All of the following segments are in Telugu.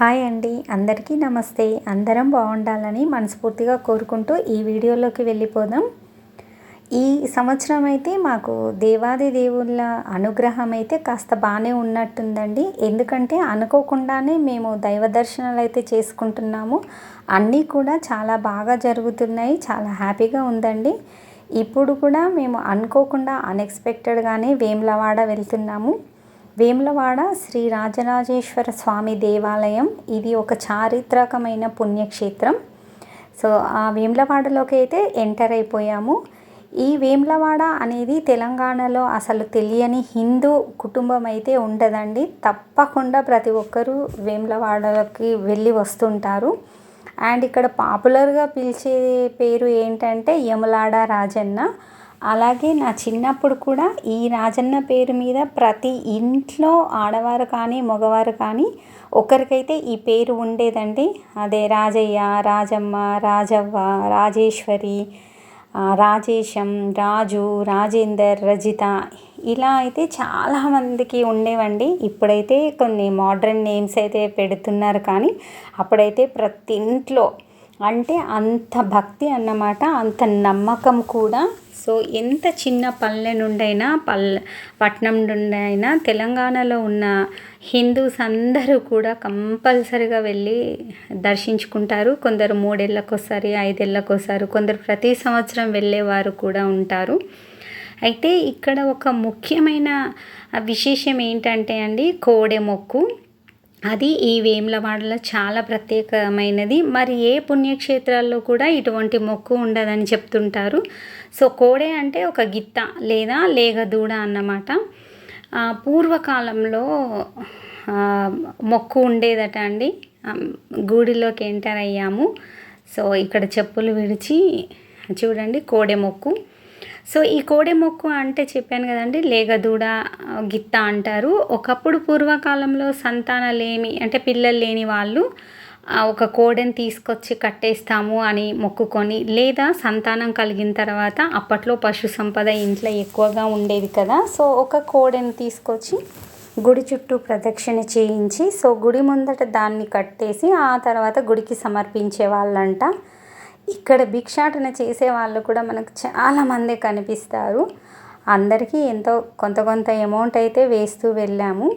హాయ్ అండి. అందరికీ నమస్తే. అందరం బాగుండాలని మనస్ఫూర్తిగా కోరుకుంటూ ఈ వీడియోలోకి వెళ్ళిపోదాం. ఈ సంవత్సరం అయితే మాకు దేవాది దేవుళ్ళ అనుగ్రహం అయితే కాస్త బాగానే ఉన్నట్టుందండి. ఎందుకంటే అనుకోకుండానే మేము దైవ దర్శనాలు అయితే చేసుకుంటున్నాము. అన్నీ కూడా చాలా బాగా జరుగుతున్నాయి. చాలా హ్యాపీగా ఉందండి. ఇప్పుడు కూడా మేము అనుకోకుండా అన్ఎక్స్పెక్టెడ్గానే వేములవాడ వెళ్తున్నాము. వేములవాడ శ్రీ రాజరాజేశ్వర స్వామి దేవాలయం. ఇది ఒక చారిత్రకమైన పుణ్యక్షేత్రం. సో ఆ వేములవాడలోకి అయితే ఎంటర్ అయిపోయాము. ఈ వేములవాడ అనేది తెలంగాణలో అసలు తెలియని హిందూ కుటుంబం అయితే ఉండదండి. తప్పకుండా ప్రతి ఒక్కరూ వేములవాడలోకి వెళ్ళి వస్తుంటారు. అండ్ ఇక్కడ పాపులర్గా పిలిచే పేరు ఏంటంటే యములాడ రాజన్న. అలాగే నా చిన్నప్పుడు కూడా ఈ రాజన్న పేరు మీద ప్రతి ఇంట్లో ఆడవారు కానీ మగవారు కానీ ఒకరికైతే ఈ పేరు ఉండేదండి. అదే రాజయ్య రాజమ్మ రాజవ్వ రాజేశ్వరి రాజేశం రాజు రాజేందర్ రజిత ఇలా అయితే చాలామందికి ఉండేవండి. ఇప్పుడైతే కొన్ని మోడ్రన్ నేమ్స్ అయితే పెడుతున్నారు కానీ అప్పుడైతే ప్రతి ఇంట్లో అంటే అంత భక్తి అన్నమాట అంత నమ్మకం కూడా. సో ఎంత చిన్న పల్లె నుండైనా పల్లె పట్నం నుండి అయినా తెలంగాణలో ఉన్న హిందూస్ అందరూ కూడా కంపల్సరిగా వెళ్ళి దర్శించుకుంటారు. కొందరు మూడేళ్ళకోసారి ఐదేళ్ళకోసారి కొందరు ప్రతి సంవత్సరం వెళ్ళేవారు కూడా ఉంటారు. అయితే ఇక్కడ ఒక ముఖ్యమైన విశేషం ఏంటంటే అండి కోడె మొక్కు. అది ఈ వేములవాడలో చాలా ప్రత్యేకమైనది. మరి ఏ పుణ్యక్షేత్రాల్లో కూడా ఇటువంటి మొక్కు ఉండదని చెప్తుంటారు. సో కోడే అంటే ఒక గిత్త లేదా లేగదూడ అన్నమాట. పూర్వకాలంలో మొక్కు ఉండేదట అండి. గూడిలోకి ఎంటర్ అయ్యాము. సో ఇక్కడ చెప్పులు విడిచి చూడండి కోడె మొక్కు. సో ఈ కోడె మొక్కు అంటే చెప్పాను కదండి లేగదూడ గిత్త అంటారు. ఒకప్పుడు పూర్వకాలంలో సంతానలేమి అంటే పిల్లలు లేని వాళ్ళు ఒక కోడెని తీసుకొచ్చి కట్టేస్తాము అని మొక్కుకొని లేదా సంతానం కలిగిన తర్వాత అప్పట్లో పశు సంపద ఇంట్లో ఎక్కువగా ఉండేది కదా. సో ఒక కోడెని తీసుకొచ్చి గుడి చుట్టూ ప్రదక్షిణ చేయించి సో గుడి ముందట దాన్ని కట్టేసి ఆ తర్వాత గుడికి సమర్పించే వాళ్ళంట. ఇక్కడ భిక్షాటన చేసే వాళ్ళు కూడా మనకు చాలామంది కనిపిస్తారు. అందరికీ ఎంతో కొంత కొంత అమౌంట్ అయితే వేస్తూ వెళ్ళాము.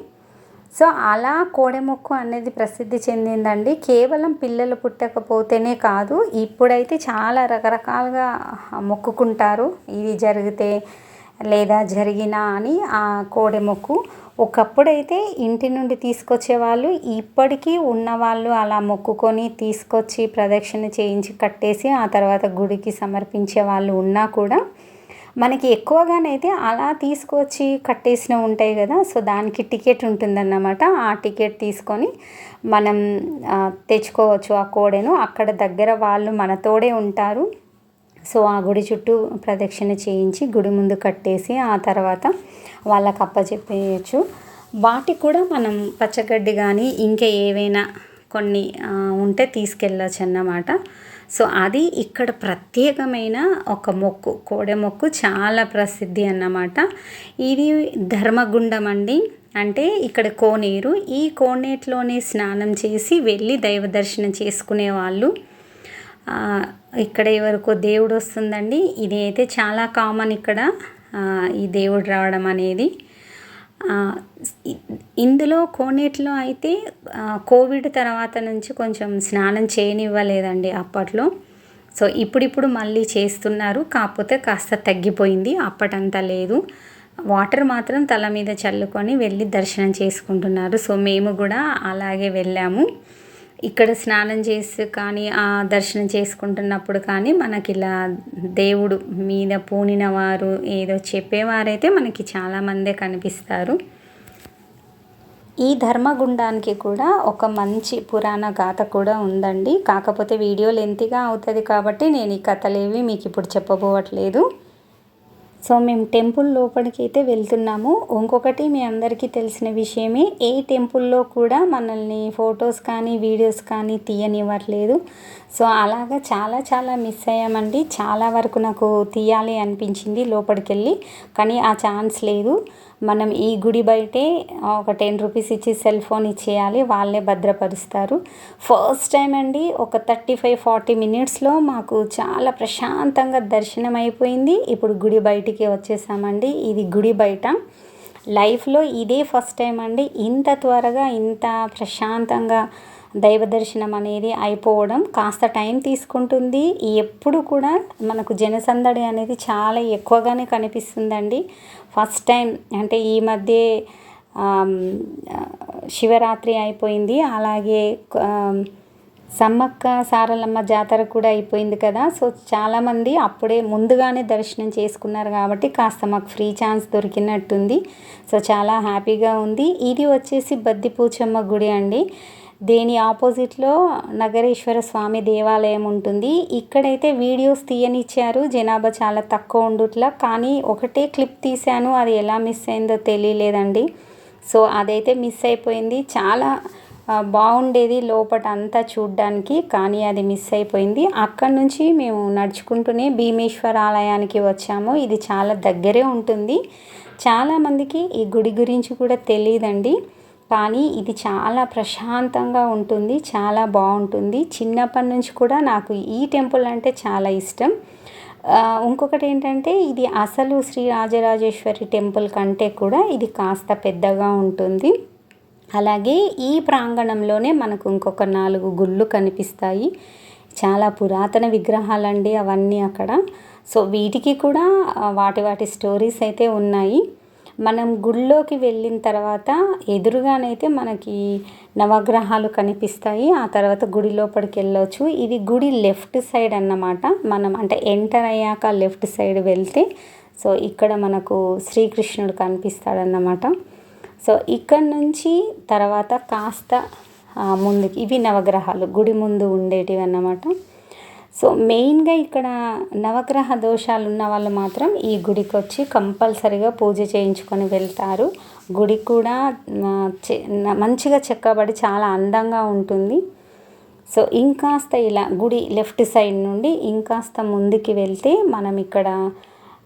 సో అలా కోడెముక్కు అనేది ప్రసిద్ధి చెందిందండి. కేవలం పిల్లలు పుట్టకపోతేనే కాదు ఇప్పుడైతే చాలా రకరకాలుగా మొక్కుకుంటారు. ఇది జరిగితే లేదా జరిగినా అని ఆ కోడె మొక్కు ఒకప్పుడైతే ఇంటి నుండి తీసుకొచ్చే వాళ్ళు ఇప్పటికీ ఉన్నవాళ్ళు అలా మొక్కుకొని తీసుకొచ్చి ప్రదక్షిణ చేయించి కట్టేసి ఆ తర్వాత గుడికి సమర్పించే వాళ్ళు ఉన్నా కూడా మనకి ఎక్కువగానైతే అలా తీసుకొచ్చి కట్టేసిన ఉంటాయి కదా సో దానికి టికెట్ ఉంటుందన్నమాట. ఆ టికెట్ తీసుకొని మనం తెచ్చుకోవచ్చు ఆ కోడెను. అక్కడ దగ్గర వాళ్ళు మనతోడే ఉంటారు. సో ఆ గుడి చుట్టూ ప్రదక్షిణ చేయించి గుడి ముందు కట్టేసి ఆ తర్వాత వాళ్ళకి అప్పచెప్పేయచ్చు వాటికి కూడా మనం పచ్చగడ్డి కానీ ఇంకా ఏవైనా కొన్ని ఉంటే తీసుకెళ్ళచ్చు అన్నమాట. సో అది ఇక్కడ ప్రత్యేకమైన ఒక మొక్కు కోడె మొక్కు చాలా ప్రసిద్ధి అన్నమాట. ఇది ధర్మగుండం అండి. అంటే ఇక్కడ కోనేరు. ఈ కోనేటిలోనే స్నానం చేసి వెళ్ళి దైవ దర్శనం చేసుకునే వాళ్ళు ఇక్కడ ఎవరికో దేవుడు వస్తుందండి. ఇది అయితే చాలా కామన్ ఇక్కడ. ఈ దేవుడు రావడం అనేది. ఇందులో కోనేటిలో అయితే కోవిడ్ తర్వాత నుంచి కొంచెం స్నానం చేయనివ్వలేదండి అప్పట్లో. సో ఇప్పుడిప్పుడు మళ్ళీ చేస్తున్నారు. కాకపోతే కాస్త తగ్గిపోయింది. అప్పటంతా లేదు. వాటర్ మాత్రం తల మీద చల్లుకొని వెళ్ళి దర్శనం చేసుకుంటున్నారు. సో మేము కూడా అలాగే వెళ్ళాము. ఇక్కడ స్నానం చేసి కానీ ఆ దర్శనం చేసుకుంటున్నప్పుడు కానీ మనకి ఇలా దేవుడు మీద పూనిన వారు ఏదో చెప్పేవారైతే మనకి చాలామందే కనిపిస్తారు. ఈ ధర్మగుండానికి కూడా ఒక మంచి పురాణ గాథ కూడా ఉందండి. కాకపోతే వీడియో లెంతిగా అవుతుంది కాబట్టి నేను ఈ కథలేవి మీకు ఇప్పుడు చెప్పబోవట్లేదు. సో మేము టెంపుల్ లోపలికి అయితే వెళ్తున్నాము. ఇంకొకటి మీ అందరికీ తెలిసిన విషయమే ఏ టెంపుల్లో కూడా మనల్ని ఫొటోస్ కానీ వీడియోస్ కానీ తీయనివ్వట్లేదు. సో అలాగా చాలా చాలా మిస్ అయ్యామండి. చాలా వరకు నాకు తీయాలి అనిపించింది లోపలికి వెళ్ళి కానీ ఆ ఛాన్స్ లేదు. మనం ఈ గుడి బయటే ఒక టెన్ రూపీస్ ఇచ్చి సెల్ ఫోన్ ఇచ్చేయాలి వాళ్ళే భద్రపరుస్తారు. ఫస్ట్ టైం అండి ఒక థర్టీ ఫైవ్ ఫార్టీ మినిట్స్లో మాకు చాలా ప్రశాంతంగా దర్శనం అయిపోయింది. ఇప్పుడు గుడి బయటికి వచ్చేసామండి. ఇది గుడి బయట. లైఫ్లో ఇదే ఫస్ట్ టైం అండి. ఇంత త్వరగా ఇంత ప్రశాంతంగా దైవ దర్శనం అనేది అయిపోవడం కాస్త టైం తీసుకుంటుంది. ఎప్పుడు కూడా మనకు జనసందడి అనేది చాలా ఎక్కువగానే కనిపిస్తుందండి. ఫస్ట్ టైం అంటే ఈ మధ్య శివరాత్రి అయిపోయింది. అలాగే సమ్మక్క సారలమ్మ జాతర కూడా అయిపోయింది కదా. సో చాలామంది అప్పుడే ముందుగానే దర్శనం చేసుకున్నారు కాబట్టి కాస్త మాకు ఫ్రీ ఛాన్స్ దొరికినట్టుంది. సో చాలా హ్యాపీగా ఉంది. ఇది వచ్చేసి బద్దిపూచమ్మ గుడి అండి. దేని ఆపోజిట్లో నగరేశ్వర స్వామి దేవాలయం ఉంటుంది. ఇక్కడైతే వీడియోస్ తీయనిచ్చారు. జనాభా చాలా తక్కువ ఉండుట్లా. కానీ ఒకటే క్లిప్ తీశాను. అది ఎలా మిస్ అయిందో తెలియలేదండి. సో అదైతే మిస్ అయిపోయింది. చాలా బాగుండేది లోపట అంతా చూడ్డానికి. కానీ అది మిస్ అయిపోయింది. అక్కడి నుంచి మేము నడుచుకుంటూనే భీమేశ్వర ఆలయానికి వచ్చాము. ఇది చాలా దగ్గరే ఉంటుంది. చాలామందికి ఈ గుడి గురించి కూడా తెలియదండి. కానీ ఇది చాలా ప్రశాంతంగా ఉంటుంది చాలా బాగుంటుంది. చిన్నప్పటి నుంచి కూడా నాకు ఈ టెంపుల్ అంటే చాలా ఇష్టం. ఇంకొకటి ఏంటంటే ఇది అసలు శ్రీ రాజరాజేశ్వరి టెంపుల్ కంటే కూడా ఇది కాస్త పెద్దగా ఉంటుంది. అలాగే ఈ ప్రాంగణంలోనే మనకు ఇంకొక నాలుగు గుళ్ళు కనిపిస్తాయి. చాలా పురాతన విగ్రహాలండి అవన్నీ అక్కడ. సో వీటికి కూడా వాటి వాటి స్టోరీస్ అయితే ఉన్నాయి. మనం గుళ్ళోకి వెళ్ళిన తర్వాత ఎదురుగానైతే మనకి నవగ్రహాలు కనిపిస్తాయి. ఆ తర్వాత గుడి లోపలికి వెళ్ళొచ్చు. ఇది గుడి లెఫ్ట్ సైడ్ అన్నమాట. మనం అంటే ఎంటర్ అయ్యాక లెఫ్ట్ సైడ్ వెళ్తే సో ఇక్కడ మనకు శ్రీకృష్ణుడు కనిపిస్తాడన్నమాట. సో ఇక్కడ నుంచి తర్వాత కాస్త ముందుకి ఇవి నవగ్రహాలు గుడి ముందు ఉండేటివి అన్నమాట. సో మెయిన్గా ఇక్కడ నవగ్రహ దోషాలు ఉన్న వాళ్ళు మాత్రం ఈ గుడికి వచ్చి కంపల్సరిగా పూజ చేయించుకొని వెళ్తారు. గుడి కూడా చె- మంచిగా చెక్కబడి చాలా అందంగా ఉంటుంది. సో ఇంకాస్త ఇలా గుడి లెఫ్ట్ సైడ్ నుండి ఇంకాస్త ముందుకి వెళ్తే మనం ఇక్కడ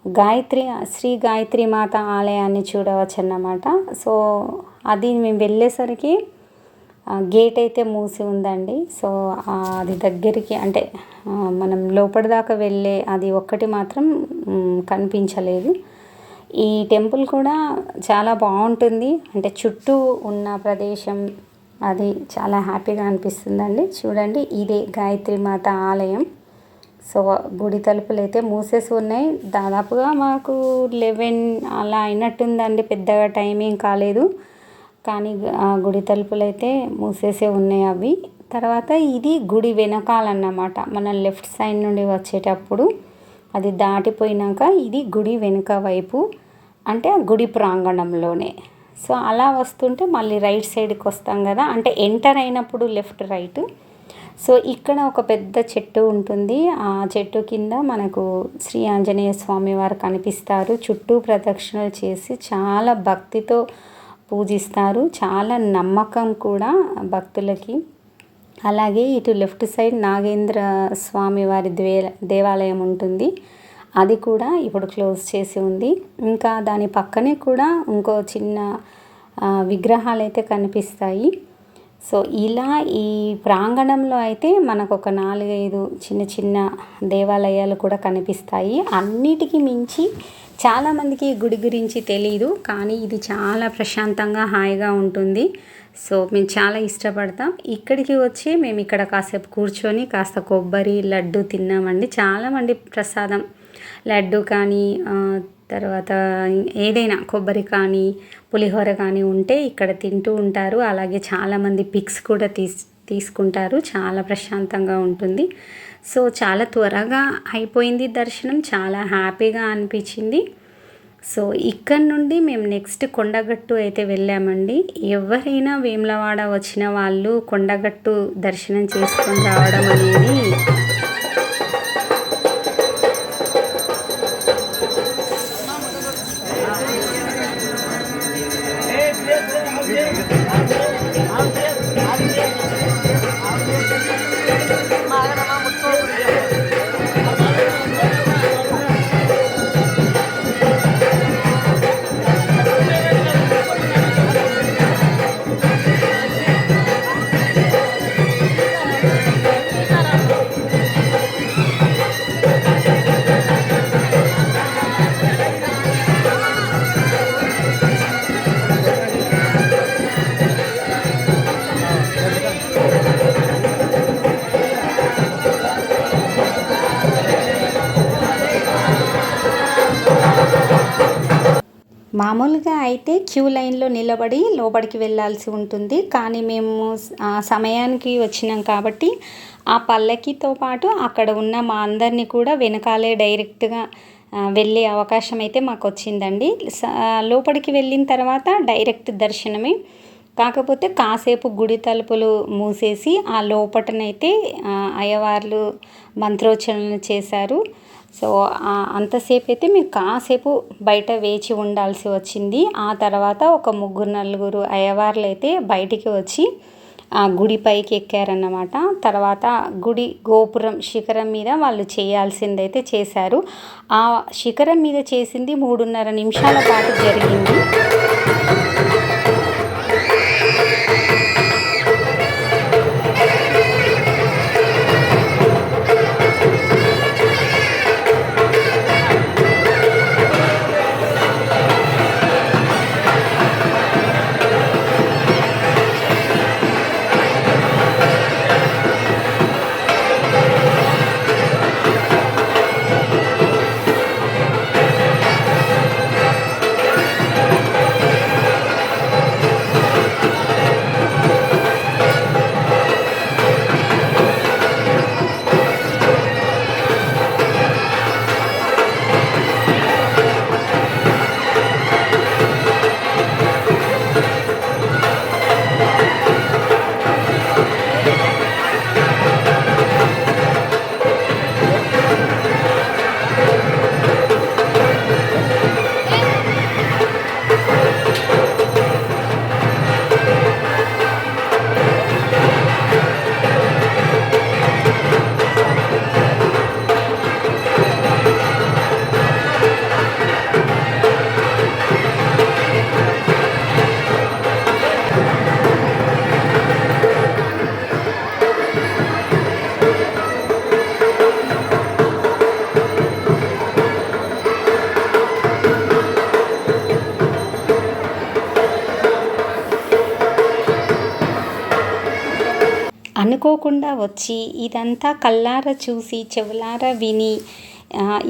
గాయత్రి శ్రీ గాయత్రి మాత ఆలయాన్ని చూడవచ్చు అన్నమాట సో అది మేము వెళ్ళేసరికి గేట్ అయితే మూసి ఉందండి. సో అది దగ్గరికి అంటే మనం లోపలి దాకా వెళ్ళే అది ఒక్కటి మాత్రం కనిపించలేదు. ఈ టెంపుల్ కూడా చాలా బాగుంటుంది. అంటే చుట్టూ ఉన్న ప్రదేశం అది చాలా హ్యాపీగా అనిపిస్తుందండి. చూడండి ఇదే గాయత్రి మాత ఆలయం. సో గుడి తలుపులు అయితే మూసేసి ఉన్నాయి. దాదాపుగా మాకు లెవెన్ అలా అయినట్టుందండి. పెద్దగా టైమింగ్ కాలేదు. కానీ గుడి తలుపులు అయితే మూసేసే ఉన్నాయి అవి. తర్వాత ఇది గుడి వెనకాలన్నమాట. మనం లెఫ్ట్ సైడ్ నుండి వచ్చేటప్పుడు అది దాటిపోయినాక ఇది గుడి వెనుక వైపు అంటే ఆ గుడి ప్రాంగణంలోనే. సో అలా వస్తుంటే మళ్ళీ రైట్ సైడ్కి వస్తాం కదా. అంటే ఎంటర్ అయినప్పుడు లెఫ్ట్ రైట్. సో ఇక్కడ ఒక పెద్ద చెట్టు ఉంటుంది. ఆ చెట్టు కింద మనకు శ్రీ ఆంజనేయ స్వామి వారు కనిపిస్తారు. చుట్టూ ప్రదక్షిణలు చేసి చాలా భక్తితో పూజిస్తారు. చాలా నమ్మకం కూడా భక్తులకి. అలాగే ఇటు లెఫ్ట్ సైడ్ నాగేంద్ర స్వామి వారి ద్వే దేవాలయం ఉంటుంది. అది కూడా ఇప్పుడు క్లోజ్ చేసి ఉంది. ఇంకా దాని పక్కనే కూడా ఇంకో చిన్న విగ్రహాలు అయితే కనిపిస్తాయి. సో ఇలా ఈ ప్రాంగణంలో అయితే మనకు ఒక నాలుగైదు చిన్న చిన్న దేవాలయాలు కూడా కనిపిస్తాయి. అన్నిటికీ మించి చాలామందికి గుడి గురించి తెలియదు కానీ ఇది చాలా ప్రశాంతంగా హాయిగా ఉంటుంది. సో మేము చాలా ఇష్టపడతాం. ఇక్కడికి వచ్చి మేము ఇక్కడ కాసేపు కూర్చొని కాస్త కొబ్బరి లడ్డు తిన్నామండి. చాలామంది ప్రసాదం లడ్డు కానీ తర్వాత ఏదైనా కొబ్బరి కానీ పులిహోర కానీ ఉంటే ఇక్కడ తింటూ ఉంటారు. అలాగే చాలామంది పిక్స్ కూడా తీస్ తీసుకుంటారు. చాలా ప్రశాంతంగా ఉంటుంది. సో చాలా త్వరగా అయిపోయింది దర్శనం. చాలా హ్యాపీగా అనిపించింది. సో ఇక్కడ నుండి మేము నెక్స్ట్ కొండగట్టు అయితే వెళ్ళామండి. ఎవరైనా వేములవాడ వచ్చిన వాళ్ళు కొండగట్టు దర్శనం చేసుకొని రావడం అనేది మామూలుగా అయితే క్యూ లైన్లో నిలబడి లోపలికి వెళ్ళాల్సి ఉంటుంది. కానీ మేము సమయానికి వచ్చినాం కాబట్టి ఆ పల్లకితో పాటు అక్కడ ఉన్న మా అందరినీ కూడా వెనకాలే డైరెక్ట్గా వెళ్ళే అవకాశం అయితే మాకు వచ్చిందండి స- లోపలికి వెళ్ళిన తర్వాత డైరెక్ట్ దర్శనమే. కాకపోతే కాసేపు గుడి తలుపులు మూసేసి ఆ లోపటనైతే అయ్యవార్లు మంత్రోచ్చరణలు చేశారు. సో అంతసేపు అయితే మేము కాసేపు బయట వేచి ఉండాల్సి వచ్చింది. ఆ తర్వాత ఒక ముగ్గురు నలుగురు అయ్యవార్లు అయితే బయటికి వచ్చి ఆ గుడి పైకి ఎక్కారన్నమాట. తర్వాత గుడి గోపురం శిఖరం మీద వాళ్ళు చేయాల్సిందైతే చేశారు. ఆ శిఖరం మీద చేసింది మూడున్నర నిమిషాల పాటు జరిగింది. అనుకోకుండా వచ్చి ఇదంతా కళ్ళారా చూసి చెవులారా విని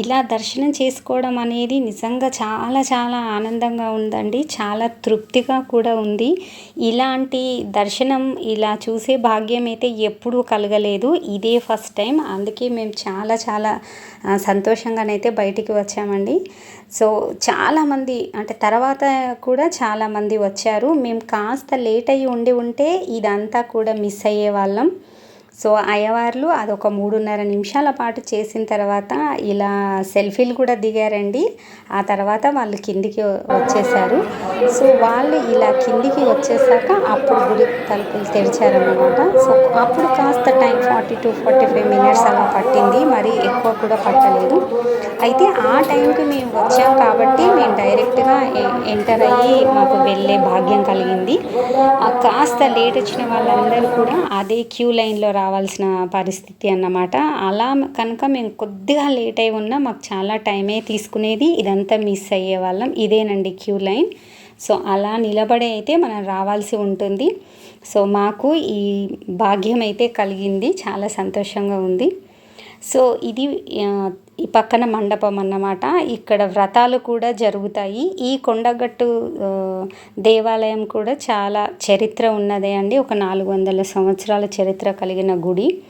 ఇలా దర్శనం చేసుకోవడం అనేది నిజంగా చాలా చాలా ఆనందంగా ఉందండి. చాలా తృప్తిగా కూడా ఉంది. ఇలాంటి దర్శనం ఇలా చూసే భాగ్యం అయితే ఎప్పుడూ కలగలేదు. ఇదే ఫస్ట్ టైం. అందుకే మేము చాలా చాలా సంతోషంగానైతే బయటికి వచ్చామండి. సో చాలామంది అంటే తర్వాత కూడా చాలామంది వచ్చారు. మేము కాస్త లేట్ అయ్యి ఉండి ఉంటే ఇదంతా కూడా మిస్ అయ్యే వాళ్ళం. సో అయ్యవార్లు అదొక మూడున్నర నిమిషాల పాటు చేసిన తర్వాత ఇలా సెల్ఫీలు కూడా దిగారండి. ఆ తర్వాత వాళ్ళు కిందికి వచ్చేసారు. సో వాళ్ళు ఇలా కిందికి వచ్చేసాక అప్పుడు గుడి తలుపులు తెరిచారనమాట సో అప్పుడు కాస్త time forty to forty five minutes అలా పట్టింది. మరి ఎక్కువ కూడా పట్టలేదు. అయితే ఆ టైంకి మేము వచ్చాం కాబట్టి మేము డైరెక్ట్గా ఎంటర్ అయ్యి మాకు వెళ్ళే భాగ్యం కలిగింది. కాస్త లేట్ వచ్చిన వాళ్ళందరూ కూడా అదే క్యూ లైన్లో రావాల్సిన పరిస్థితి అన్నమాట. అలా కనుక మేము కొద్దిగా లేట్ అయి ఉన్నా మాకు చాలా టైమే తీసుకునేది ఇదంతా మిస్ అయ్యే వాళ్ళం. ఇదేనండి క్యూ లైన్. సో అలా నిలబడి అయితే మనం రావాల్సి ఉంటుంది. సో మాకు ఈ భాగ్యం అయితే కలిగింది. చాలా సంతోషంగా ఉంది. సో ఇది ఈ పక్కన మండపం అన్నమాట. ఇక్కడ వ్రతాలు కూడా జరుగుతాయి. ఈ కొండగట్టు దేవాలయం కూడా చాలా చరిత్ర ఉన్నదే అండి. ఒక నాలుగు వందల సంవత్సరాల చరిత్ర కలిగిన గుడి.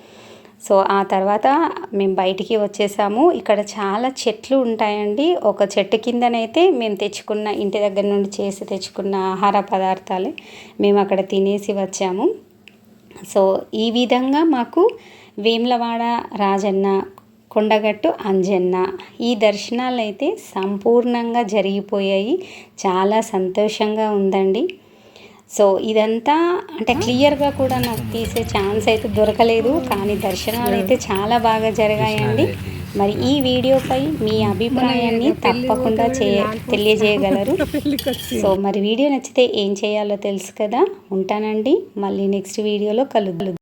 సో ఆ తర్వాత మేము బయటికి వచ్చేసాము. ఇక్కడ చాలా చెట్లు ఉంటాయండి. ఒక చెట్టు కిందనైతే మేము తెచ్చుకున్న ఇంటి దగ్గర నుండి చేసి తెచ్చుకున్న ఆహార పదార్థాలు మేము అక్కడ తినేసి వచ్చాము. సో ఈ విధంగా మాకు వేములవాడ రాజన్న కొండగట్టు అంజన్న. ఈ దర్శనాలు అయితే సంపూర్ణంగా జరిగిపోయాయి. చాలా సంతోషంగా ఉందండి. సో ఇదంతా అంటే క్లియర్గా కూడా నాకు తీసే ఛాన్స్ అయితే దొరకలేదు. కానీ దర్శనాలు అయితే చాలా బాగా జరిగాయండి. మరి ఈ వీడియోపై మీ అభిప్రాయాన్ని తప్పకుండా చేయ తెలియజేయగలరు. సో మరి వీడియో నచ్చితే ఏం చేయాలో తెలుసు కదా. ఉంటానండి. మళ్ళీ నెక్స్ట్ వీడియోలో కలుద్దాం.